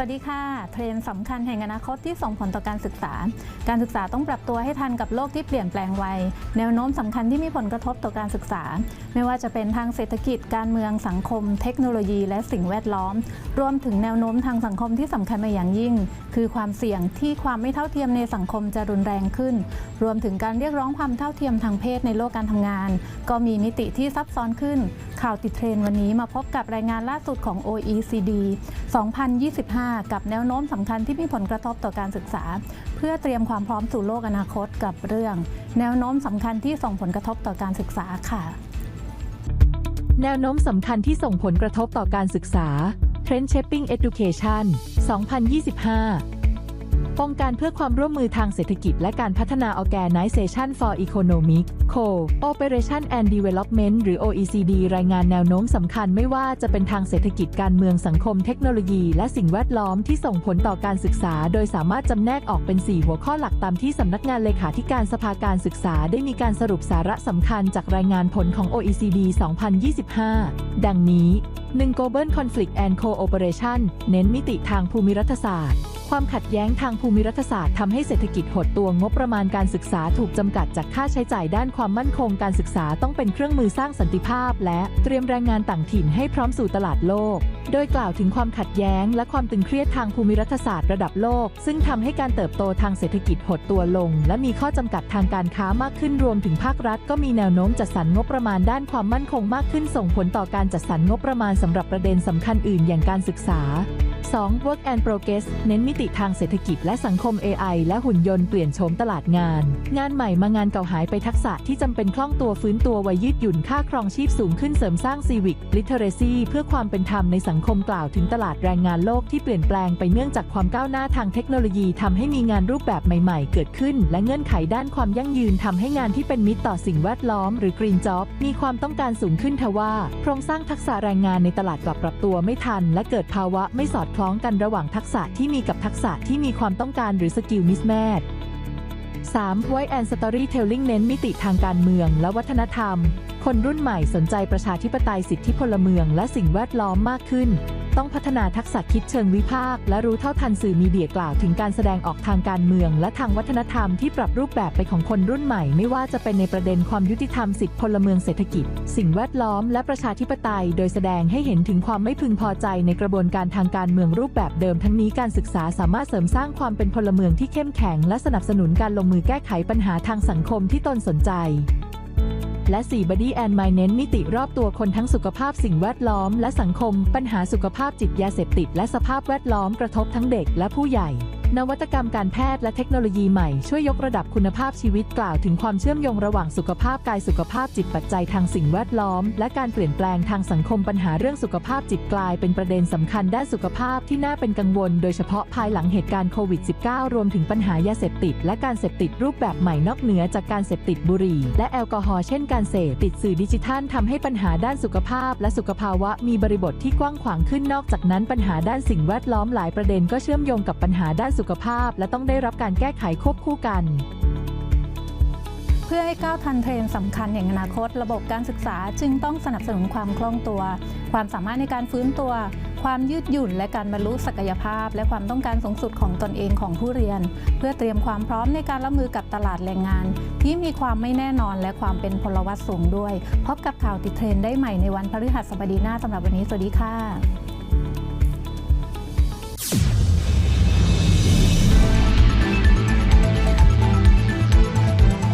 วัสดีค่ะ เทรนสำคัญแห่งอนาคตที่ส่งผลต่อการศึกษา การศึกษาต้องปรับตัวให้ทันกับโลกที่เปลี่ยนแปลงไว แนวโน้มสำคัญที่มีผลกระทบต่อการศึกษา ไม่ว่าจะเป็นทางเศรษฐกิจ การเมืองสังคม เทคโนโลยี และสิ่งแวดล้อม รวมถึงแนวโน้มทางสังคมที่สำคัญมาอย่างยิ่ง คือความเสี่ยงที่ความไม่เท่าเทียมในสังคมจะรุนแรงขึ้น รวมถึงการเรียกร้องความเท่าเทียมทางเพศในโลกการทำงาน ก็มีมิติที่ซับซ้อนขึ้น ข่าวติดเทรนวันนี้มาพบกับรายงานล่าสุดของ OECD 2025กับแนวโน้มสำคัญที่มีผลกระทบต่อการศึกษา เพื่อเตรียมความพร้อมสู่โลกอนาคตกับเรื่อง แนวโน้มสำคัญที่ส่งผลกระทบต่อการศึกษาค่ะ แนวโน้มสำคัญที่ส่งผลกระทบต่อการศึกษา Trend Shaping Education 2025 องค์การเพื่อความร่วมมือทางเศรษฐกิจและการพัฒนา Organization for Economic Co-operation and Development หรือ OECD รายงานแนวโน้มสำคัญไม่ว่าจะเป็นทางเศรษฐกิจการเมืองสังคมเทคโนโลยีและสิ่งแวดล้อมที่ส่งผลต่อการศึกษา โดยสามารถจำแนกออกเป็น 4 หัวข้อหลักตามที่สำนักงานเลขาธิการสภาการศึกษา ได้มีการสรุปสาระสำคัญจากรายงานผลของ OECD 2025 ดังนี้ 1. Global Conflict and Cooperation เน้นมิติทางภูมิรัฐศาสตร์ ความขัดแย้งทางภูมิรัฐศาสตร์ทำให้เศรษฐกิจหดตัวงบประมาณการศึกษาถูกจำกัดจากค่าใช้จ่ายด้านความมั่นคงการศึกษาต้องเป็นเครื่องมือสร้างสันติภาพ และเตรียมแรงงานต่างถิ่นให้พร้อมสู่ตลาดโลก โดยกล่าวถึงความขัดแย้ง และความตึงเครียดทางภูมิรัฐศาสตร์ระดับโลก ซึ่งทำให้การเติบโตทางเศรษฐกิจหดตัวลง และมีข้อจำกัดทางการค้ามากขึ้นรวมถึงภาครัฐ ก็มีแนวโน้มจัดสรรงบประมาณด้านความมั่นคงมากขึ้นส่งผลต่อการจัดสรรงบประมาณสำหรับประเด็นสำคัญอื่นอย่างการศึกษา 2. Work and Progress เน้นมิติทางเศรษฐกิจและสังคม AI และหุ่นยนต์เปลี่ยนโฉมตลาดงาน งานใหม่มางานเก่าหายไปทักษะที่จำเป็นคล่องตัวฟื้นตัววัยยืดหยุ่นค่าครองชีพสูงขึ้นเสริมสร้าง Civic Literacy เพื่อความเป็นธรรมในสังคมกล่าวถึงตลาดแรงงานโลกที่เปลี่ยนแปลงไปเนื่องจากความก้าวหน้าทางเทคโนโลยีทำให้มีงานรูปแบบใหม่ ๆ เกิดขึ้น และเงื่อนไขด้านความยั่งยืนทำให้งานที่เป็นมิตรต่อสิ่งแวดล้อม หรือ Green Job มีความต้องการสูงขึ้นทว่า โครงสร้างทักษะแรงงานในตลาดกลับปรับตัวไม่ทัน และเกิดภาวะไม่สอดคล้องล้องกันระหว่างทักษะที่มีกับทักษะที่มีความต้องการหรือสกิลมิสแมท 3. Voice and Storytelling เน้นมิติทางการเมืองและวัฒนธรรม คนรุ่นใหม่สนใจประชาธิปไตยสิทธิพลเมืองและสิ่งแวดล้อมมากขึ้น ต้องพัฒนาทักษะคิดเชิงวิพากษ์และรู้เท่าทันสื่อมีเดียกล่าวถึงการแสดงออกทางการเมือง และทางวัฒนธรรมที่ปรับรูปแบบไปของคนรุ่นใหม่ ไม่ว่าจะเป็นในประเด็นความยุติธรรมสิทธิพลเมืองเศรษฐกิจ สิ่งแวดล้อมและประชาธิปไตย โดยแสดงให้เห็นถึงความไม่พึงพอใจในกระบวนการทางการเมืองรูปแบบเดิมทั้งนี้การศึกษาสามารถเสริมสร้างความเป็นพลเมืองที่เข้มแข็ง และสนับสนุนการลงมือแก้ไขปัญหาทางสังคมที่ตนสนใจ และ4 Body and Mind เน้นมิติรอบตัวคนทั้งสุขภาพสิ่งแวดล้อมและสังคม ปัญหาสุขภาพจิตยาเสพติด และสภาพแวดล้อมกระทบทั้งเด็กและผู้ใหญ่ นวัตกรรมการแพทย์และเทคโนโลยีใหม่ช่วยยกระดับคุณภาพชีวิตกล่าวถึงความเชื่อมโยงระหว่างสุขภาพกายสุขภาพจิตปัจจัยทางสิ่งแวดล้อม และการเปลี่ยนแปลงทางสังคมปัญหาเรื่องสุขภาพจิตกลายเป็นประเด็นสำคัญด้านสุขภาพที่น่าเป็นกังวล โดยเฉพาะภายหลังเหตุการณ์โควิด -19 รวมถึงปัญหายาเสพติด และการเสพติดรูปแบบใหม่นอกเหนือจากการเสพติดบุหรี่ และแอลกอฮอล์เช่นการเสพติดสื่อดิจิทัลทำให้ปัญหาด้านสุขภาพ และสุขภาวะมีบริบทที่กว้างขวางขึ้นนอกจากนั้นปัญหาด้านสิ่งแวดล้อมหลายประเด็นก็เชื่อมโยงกับปัญหาด้านสุขภาพและต้องได้รับการแก้ไขควบคู่กัน เพื่อให้ก้าวทันเทรนสำคัญอย่างอนาคต ระบบการศึกษาจึงต้องสนับสนุนความคล่องตัว ความสามารถในการฟื้นตัว ความยืดหยุ่น และการบรรลุศักยภาพ และความต้องการสูงสุดของตนเองของผู้เรียน เพื่อเตรียมความพร้อมในการรับมือกับตลาดแรงงาน ที่มีความไม่แน่นอนและความเป็นพลวัตสูงด้วยพบกับข่าวติดเทรนได้ใหม่ในวันพฤหัสบดีหน้าสำหรับวันนี้สวัสดีค่ะ